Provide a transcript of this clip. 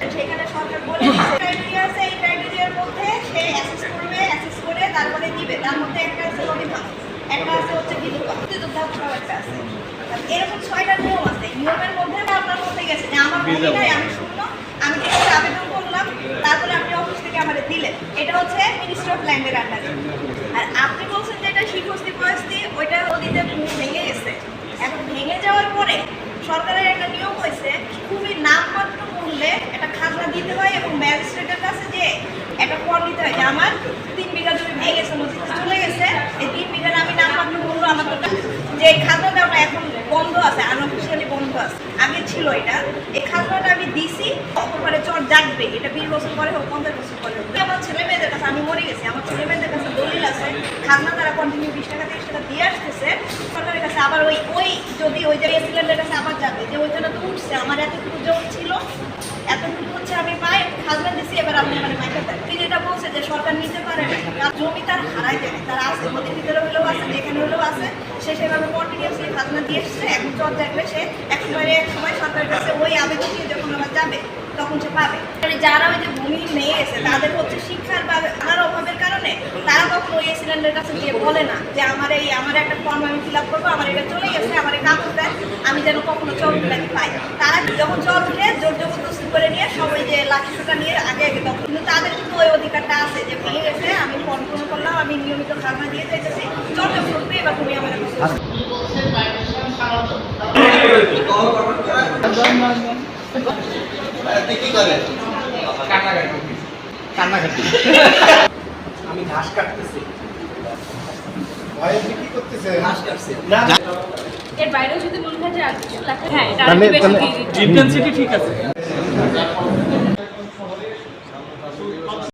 সেখানে সরকার বলে ক্রাইটেরিয়া আছে এই ক্রাইটেরিয়ার মধ্যে সে অ্যাসেস করবে অ্যাসেস করে তারপরে দিবে। তার মধ্যে একটা আছে একটা আছে হচ্ছে একটা আছে। এরকম ছয়টা নিয়ম আছে। নিয়মের মধ্যে আপনার মধ্যে গেছে যে আমার নাই আমি শূন্য আমি ঠিক আবেদন করলাম তারপরে আপনি অফিস থেকে আমাদের দিলেন। এটা হচ্ছে মিনিস্ট্রি অফ ল্যান্ডের আন্ডারে। আর আপনি বলছেন যে এটা শিখস্তি পরিস্থিতি ওইটা নদীতে ভেঙে গেছে। এখন ভেঙে যাওয়ার পরে সরকারের একটা নিয়ম হয়েছে খুবই নামমাত্র মূল্যে একটা খাজনা দিতে হয় এবং ম্যাজিস্ট্রেটের কাছে যে একটা ফর্ম দিতে হয় যে আমার তিন বিঘা জমি ভেঙে গেছে নদীতে চলে গেছে। এই তিন বিঘার আমি নামমাত্র মূল্য আমার তো যে খাজনা দেওয়াটা এখন বন্ধ আছে আনঅফিসিয়ালি বন্ধ আছে। আগে ছিল এটা। এই খাজনাটা আমি দিছি অপরবারে চর জাগবে। এটা বিশ বছর পরে হোক, পঞ্চাশ বছর পরে হোক। আমার ছেলে মেয়েদের কাছে, আমি মরে গেছি। আমার ছেলে মেয়েদের কাছে দলিল আছে খাজনা তারা কন্টিনিউ বিশ টাকা, তিরিশ টাকা দিয়ে আসতেছে। সরকারের কাছে আবার ওই ওই যদি ওই জায়গায় সিলিন্ডারের কাছে আবার যাবে, যে ওইখানে তো উঠছে। আমার এতটুকু জমি ছিল, এতটুকু হচ্ছে আমি পাই খাজনা দিছি, এবার আপনি আমার মাইকা দেন তিনি এটা বলছে যে সরকার নিতে পারে না কারণ জমি তার হারাই না তার আছে নদীর ভিতরে হলেও আছে, যেখানে হলেও আছে, সে সেভাবে কন্টিনিউসলি খাজনা দিয়ে এসছে। এখন চর দেখবে সে একেবারে এক সময় সরকারের কাছে ওই আবেদন নিয়ে যখন আবার যাবে, তখন সে পাবে। মানে যারা ওই যে ভূমি নিয়ে এসে তাদের হচ্ছে শিক্ষার বা আনার অভাবের কারণে তারা কখনো ওই সিলিন্ডারের কাছে গিয়ে বলে না যে, আমার এই, আমার একটা ফর্ম আমি ফিল আপ করব, আমার এটা চলে গেছে আমার এই কাগজ দেন আমি যেন কখনো চল বিলাতি পাই তারা যখন চল উঠে নিয়ে সবাই যে লাঠি সোটা নিয়ে আগে আগে তখন কিন্তু তাদের কিন্তু ওই অধিকারটা আছে যে ভেঙে গেছে আমি ফর্ম পূরণ করলাম আমি নিয়মিত খাজনা দিয়ে যাইতেছি। চল উঠবে এবার তুমি আমার আমি ঘাস কাটতেছি। ভয়ে বিক্রি করতেছে? ঘাস কাটছি। এর বাইরেও যদি মনে হয় যে আর কিছু লেখা হ্যাঁ এটা তাহলে